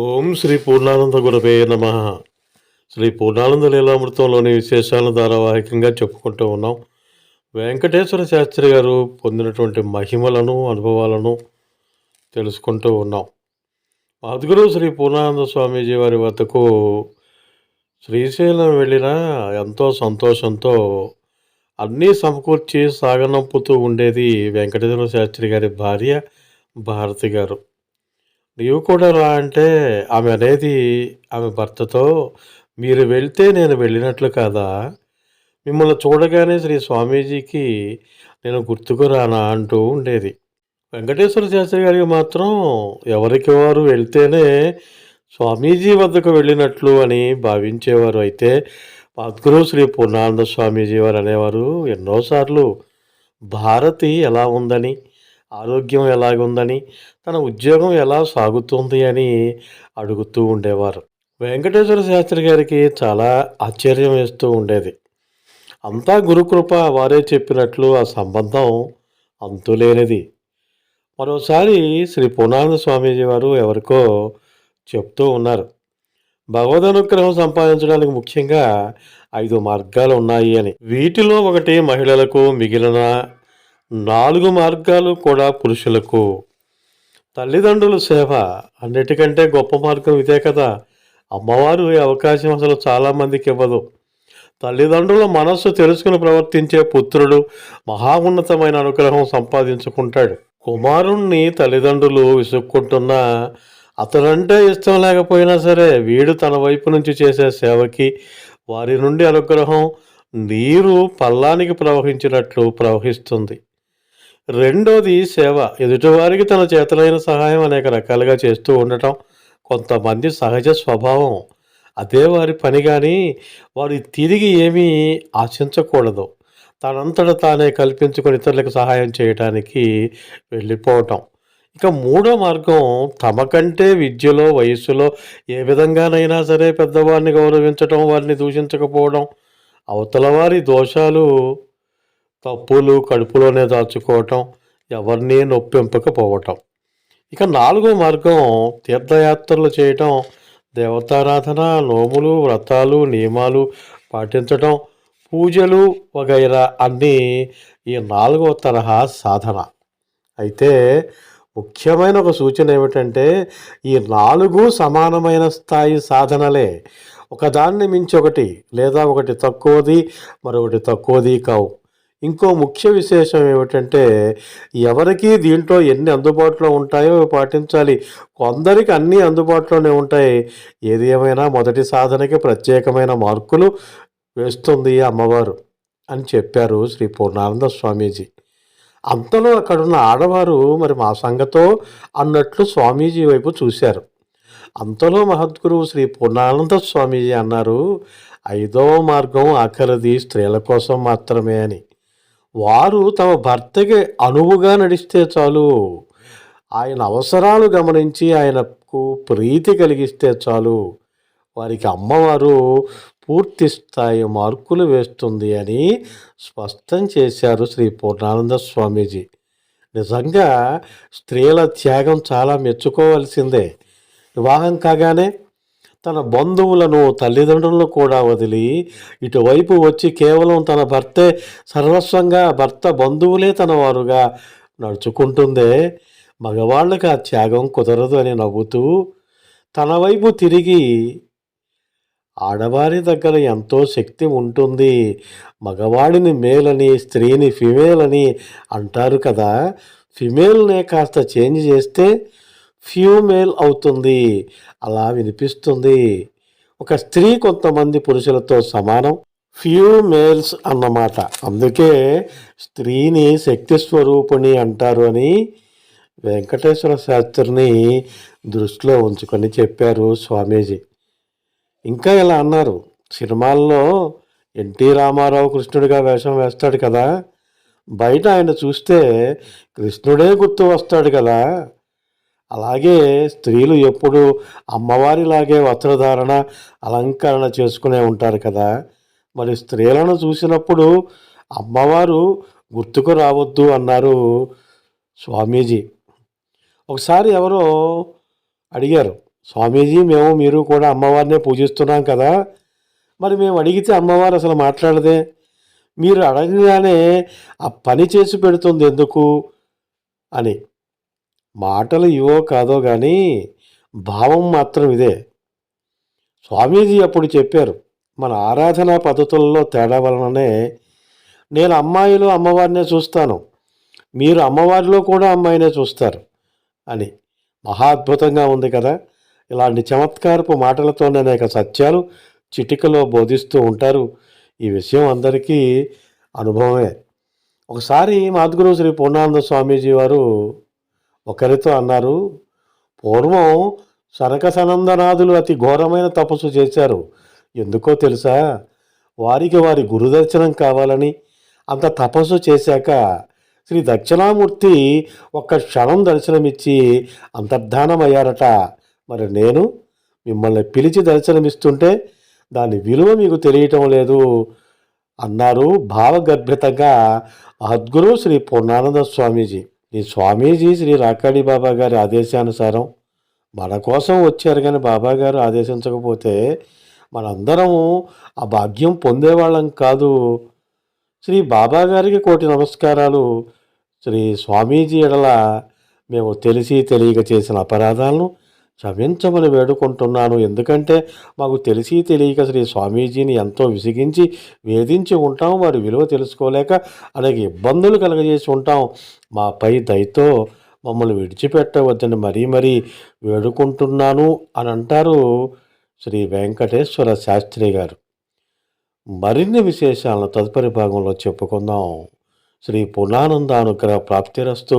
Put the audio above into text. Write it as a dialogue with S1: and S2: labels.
S1: ఓం శ్రీ పూర్ణానంద గురవే నమ. శ్రీ పూర్ణానంద లీలామృతంలోని విశేషాలను ధారావాహికంగా చెప్పుకుంటూ ఉన్నాం. వెంకటేశ్వర శాస్త్రి గారు పొందినటువంటి మహిమలను అనుభవాలను తెలుసుకుంటూ ఉన్నాం. మాధుగురు శ్రీ పూర్ణానంద స్వామీజీ వారి వద్దకు శ్రీశైలం వెళ్ళిన ఎంతో సంతోషంతో అన్నీ సమకూర్చి సాగనంపుతూ ఉండేది వెంకటేశ్వర శాస్త్రి గారి భార్య భారతి గారు. నీవు కూడా రా అంటే ఆమె అనేది ఆమె భర్తతో మీరు వెళ్తే నేను వెళ్ళినట్లు కాదా? మిమ్మల్ని చూడగానే శ్రీ స్వామీజీకి నేను గుర్తుకు రానా అంటూ ఉండేది. వెంకటేశ్వర శాస్త్రి గారికి మాత్రం ఎవరికి వారు వెళ్తేనే స్వామీజీ వద్దకు వెళ్ళినట్లు అని భావించేవారు అయితే పద్గురు శ్రీ పూర్ణానంద స్వామీజీ వారు అనేవారు ఎన్నోసార్లు భారతి ఎలా ఉందని ఆరోగ్యం ఎలాగుందని తన ఉద్యోగం ఎలా సాగుతుంది అని అడుగుతూ ఉండేవారు. వెంకటేశ్వర శాస్త్రి గారికి చాలా ఆశ్చర్యం వేస్తూ ఉండేది. అంతా గురుకృప వారే చెప్పినట్లు ఆ సంబంధం అంతులేనిది మరోసారి శ్రీ పూర్ణానంద స్వామీజీ వారు ఎవరికో చెప్తూ ఉన్నారు. భగవద్ అనుగ్రహం సంపాదించడానికి ముఖ్యంగా ఐదు మార్గాలు ఉన్నాయి అని. వీటిలో ఒకటి మహిళలకు మిగిలిన నాలుగు మార్గాలు కూడా పురుషులకు. తల్లిదండ్రుల సేవ అన్నిటికంటే గొప్ప మార్గం ఇదే కదా. అమ్మవారు ఈ అవకాశం అసలు చాలామందికి ఇవ్వదు. తల్లిదండ్రుల మనస్సు తెలుసుకుని ప్రవర్తించే పుత్రుడు మహా ఉన్నతమైన అనుగ్రహం సంపాదించుకుంటాడు. కుమారుణ్ణి తల్లిదండ్రులు విసుక్కుంటున్నా అతడంటే ఇష్టం లేకపోయినా సరే వీడు తన వైపు నుంచి చేసే సేవకి వారి నుండి అనుగ్రహం నీరు పల్లానికి ప్రవహించినట్లు ప్రవహిస్తుంది. రెండోది సేవ. ఎదుటివారికి తన చేతలైన సహాయం అనేక రకాలుగా చేస్తూ ఉండటం కొంతమంది సహజ స్వభావం. అదే వారి పని కానీ వారు తిరిగి ఏమీ ఆశించకూడదు. తనంతట తానే కల్పించుకొని ఇతరులకు సహాయం చేయడానికి వెళ్ళిపోవటం. ఇక మూడో మార్గం తమకంటే విద్యలో వయస్సులో ఏ విధంగానైనా సరే పెద్దవారిని గౌరవించటం వారిని దూషించకపోవడం. అవతల వారి దోషాలు తప్పులు కడుపులోనే దాచుకోవటం ఎవరిని నొప్పింపకపోవటం. ఇక నాలుగో మార్గం తీర్థయాత్రలు చేయటం దేవతారాధన నోములు వ్రతాలు నియమాలు పాటించటం పూజలు వగైరా అన్నీ ఈ నాలుగో తరహా సాధన. అయితే ముఖ్యమైన ఒక సూచన ఏమిటంటే ఈ నాలుగు సమానమైన స్థాయి సాధనలే. ఒకదాన్ని మించి ఒకటి లేదా ఒకటి తక్కువది మరొకటి తక్కువది కావు. ఇంకో ముఖ్య విశేషం ఏమిటంటే ఎవరికి దీంట్లో ఎన్ని అందుబాటులో ఉంటాయో పాటించాలి. కొందరికి అన్నీ అందుబాటులోనే ఉంటాయి. ఏది ఏమైనా మొదటి సాధనకి ప్రత్యేకమైన మార్కులు వేస్తుంది అమ్మవారు అని చెప్పారు శ్రీ పూర్ణానంద స్వామీజీ. అంతలో అక్కడున్న ఆడవారు మరి మా సంగతో అన్నట్లు స్వామీజీ వైపు చూశారు. అంతలో మహద్గురువు శ్రీ పూర్ణానంద స్వామీజీ అన్నారు ఐదవ మార్గం ఆఖరిది స్త్రీల కోసం మాత్రమే అని. వారు తమ భర్తకి అనువుగా నడిస్తే చాలు. ఆయన అవసరాలు గమనించి ఆయనకు ప్రీతి కలిగిస్తే చాలు. వారికి అమ్మవారు పూర్తి స్థాయి మార్కులు వేస్తుంది అని స్పష్టం చేశారు శ్రీ పూర్ణానంద స్వామీజీ. నిజంగా స్త్రీల త్యాగం చాలా మెచ్చుకోవాల్సిందే. వివాహం కాగానే తన బంధువులను తల్లిదండ్రులను కూడా వదిలి ఇటువైపు వచ్చి కేవలం తన భర్తే సర్వస్వంగా భర్త బంధువులే తన వారుగా నడుచుకుంటుందే. మగవాళ్ళకి ఆ త్యాగం కుదరదు అని నవ్వుతూ తన వైపు తిరిగి ఆడవారి దగ్గర ఎంతో శక్తి ఉంటుంది. మగవాడిని మేల్ అని స్త్రీని ఫిమేల్ అని అంటారు కదా. ఫిమేల్నే కాస్త చేంజ్ చేస్తే ఫ్యూమేల్ అవుతుంది. అలా వినిపిస్తుంది. ఒక స్త్రీ కొంతమంది పురుషులతో సమానం. ఫ్యూమేల్స్ అన్నమాట. అందుకే స్త్రీని శక్తి స్వరూపిణి అంటారు అని వెంకటేశ్వర శాస్త్రిని దృష్టిలో ఉంచుకొని చెప్పారు స్వామీజీ. ఇంకా ఇలా అన్నారు. సినిమాల్లో ఎన్టీ రామారావు కృష్ణుడిగా వేషం వేస్తాడు కదా. బయట ఆయన చూస్తే కృష్ణుడే గుర్తు వస్తాడు కదా. అలాగే స్త్రీలు ఎప్పుడు అమ్మవారిలాగే వస్త్రధారణ అలంకరణ చేసుకునే ఉంటారు కదా. మరి స్త్రీలను చూసినప్పుడు అమ్మవారు గుర్తుకు రావద్దు అన్నారు స్వామీజీ. ఒకసారి ఎవరో అడిగారు స్వామీజీ మేము మీరు కూడా అమ్మవారినే పూజిస్తున్నాం కదా. మరి మేము అడిగితే అమ్మవారు అసలు మాట్లాడదే. మీరు అడగగానే ఆ పని చేసి పెడుతుంది ఎందుకు? అని. మాటలు ఇవో కాదో కానీ భావం మాత్రం ఇదే. స్వామీజీ అప్పుడు చెప్పారు మన ఆరాధనా పద్ధతుల్లో తేడా వలననే నేను అమ్మాయిలు అమ్మవారినే చూస్తాను మీరు అమ్మవారిలో కూడా అమ్మాయినే చూస్తారు అని. మహా అద్భుతంగా ఉంది కదా ఇలాంటి చమత్కారపు మాటలతోనే అనేక సత్యాలు చిటికలో బోధిస్తూ ఉంటారు. ఈ విషయం అందరికీ అనుభవమే. ఒకసారి మాద్గురు శ్రీ పూర్ణానంద స్వామీజీ వారు ఒకరితో అన్నారు పూర్వం సనక సనందనాథులు అతి ఘోరమైన తపస్సు చేశారు. ఎందుకో తెలుసా? వారికి వారి గురుదర్శనం కావాలని. అంత తపస్సు చేశాక శ్రీ దక్షిణామూర్తి ఒక్క క్షణం దర్శనమిచ్చి అంతర్ధానమయ్యారట. మరి నేను మిమ్మల్ని పిలిచి దర్శనమిస్తుంటే దాని విలువ మీకు తెలియటం లేదు అన్నారు భావగర్భితంగా మహద్గురు శ్రీ పూర్ణానంద స్వామీజీ. ఈ స్వామీజీ శ్రీ రాకాడి బాబా గారి ఆదేశానుసారం మన కోసం వచ్చారు కానీ బాబా గారు ఆదేశించకపోతే మనందరం ఆ భాగ్యం పొందేవాళ్ళం కాదు. శ్రీ బాబా గారికి కోటి నమస్కారాలు. శ్రీ స్వామీజీ ఎడల మేము తెలిసి తెలియక చేసిన అపరాధాలను క్షమించమని వేడుకుంటున్నాను. ఎందుకంటే మాకు తెలిసి తెలియక శ్రీ స్వామీజీని ఎంతో విసిగించి వేధించి ఉంటాం. వారి విలువ తెలుసుకోలేక అనేక ఇబ్బందులు కలగజేసి ఉంటాం. మాపై దయతో మమ్మల్ని విడిచిపెట్టవద్దని మరీ మరీ వేడుకుంటున్నాను అని అంటారు శ్రీ వెంకటేశ్వర శాస్త్రి గారు. మరిన్ని విశేషాలను తదుపరి భాగంలో చెప్పుకుందాం. శ్రీ పూర్ణానంద అనుగ్రహ ప్రాప్తిరస్తు